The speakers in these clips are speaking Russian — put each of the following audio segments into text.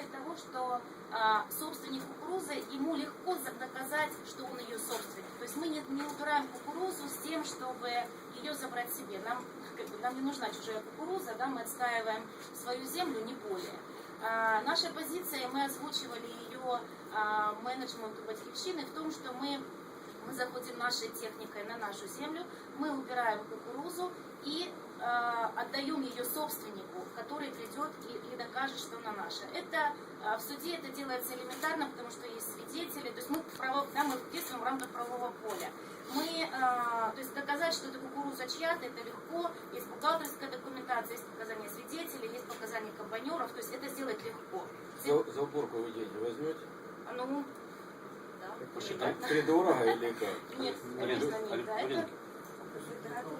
позиция того, что а, собственник кукурузы, ему легко за- доказать, что он ее собственник. То есть мы не, не убираем кукурузу с тем, чтобы ее забрать себе. Нам, как бы, нам не нужна чужая кукуруза, да, мы отстаиваем свою землю, не более. А, наша позиция, мы озвучивали ее а, менеджменту Батькивщины в том, что мы мы заходим нашей техникой на нашу землю, мы убираем кукурузу и э, отдаем ее собственнику, который придет и, и докажет, что она наша. Это э, в суде это делается элементарно, потому что есть свидетели, то есть мы, право, да, мы действуем в рамках правового поля. Мы, э, то есть доказать, что это кукуруза чья-то, это легко, есть бухгалтерская документация, есть показания свидетелей, есть показания комбайнеров, то есть это сделать легко. За, за уборку вы деньги возьмете? Ну, да, Посчитать втридорого или как? Нет, конечно, не да, это аренду.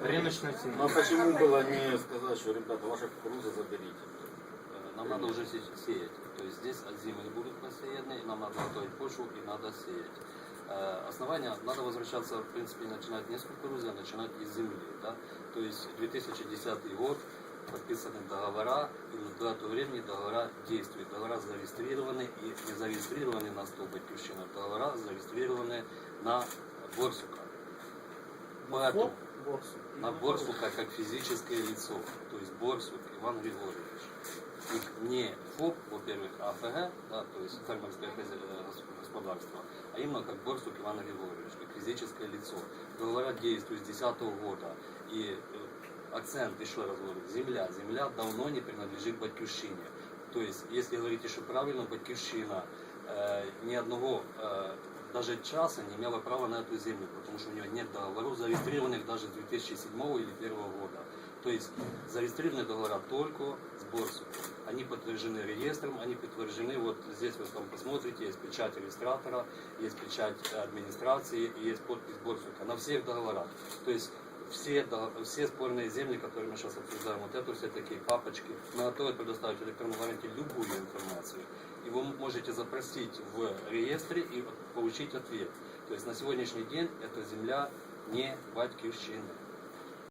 Рыночная цена. а почему было не сказать, что, ребята, ваша кукуруза заберите? Э, Нам надо уже се- сеять. То есть здесь от зимы будут посеяны, нам надо готовить почву и надо сеять. Э, Основания надо возвращаться, в принципе, начинать не с кукурузы, а начинать из земли. Да? То есть 2010 год, подписаны договора, и до этого времени договора действуют. Договора зарегистрированы и не зарегистрированы на 100 батьківщина. Договора зарегистрированы на Борсука. Поэтому на Борсука как физическое лицо, то есть Борсук Иван Григорьевич. И не ФОП, во-первых, а ФГ, да, то есть фермерское э, гос- господарство, а именно как Борсук Иван Григорьевич, как физическое лицо. Договора действуют с 2010 года. И э, акцент, еще раз говорю, земля. Земля давно не принадлежит Батьківщине. То есть, если говорить еще правильно, Батьківщина э, ни одного э, даже часа не имела права на эту землю, потому что у нее нет договоров, зарегистрированных даже с 2007 или 2001 года. То есть зарегистрированы договора только с Борсуком. Они подтверждены реестром, они подтверждены, вот здесь вы там посмотрите, есть печать регистратора, есть печать администрации есть подпись Борсука на всех договорах. То есть все, все спорные земли, которые мы сейчас обсуждаем, вот это все такие папочки, мы готовы предоставить электронном варианте любую информацию. Вы можете запросить в реестре и получить ответ. То есть на сегодняшний день эта земля не батьківщина.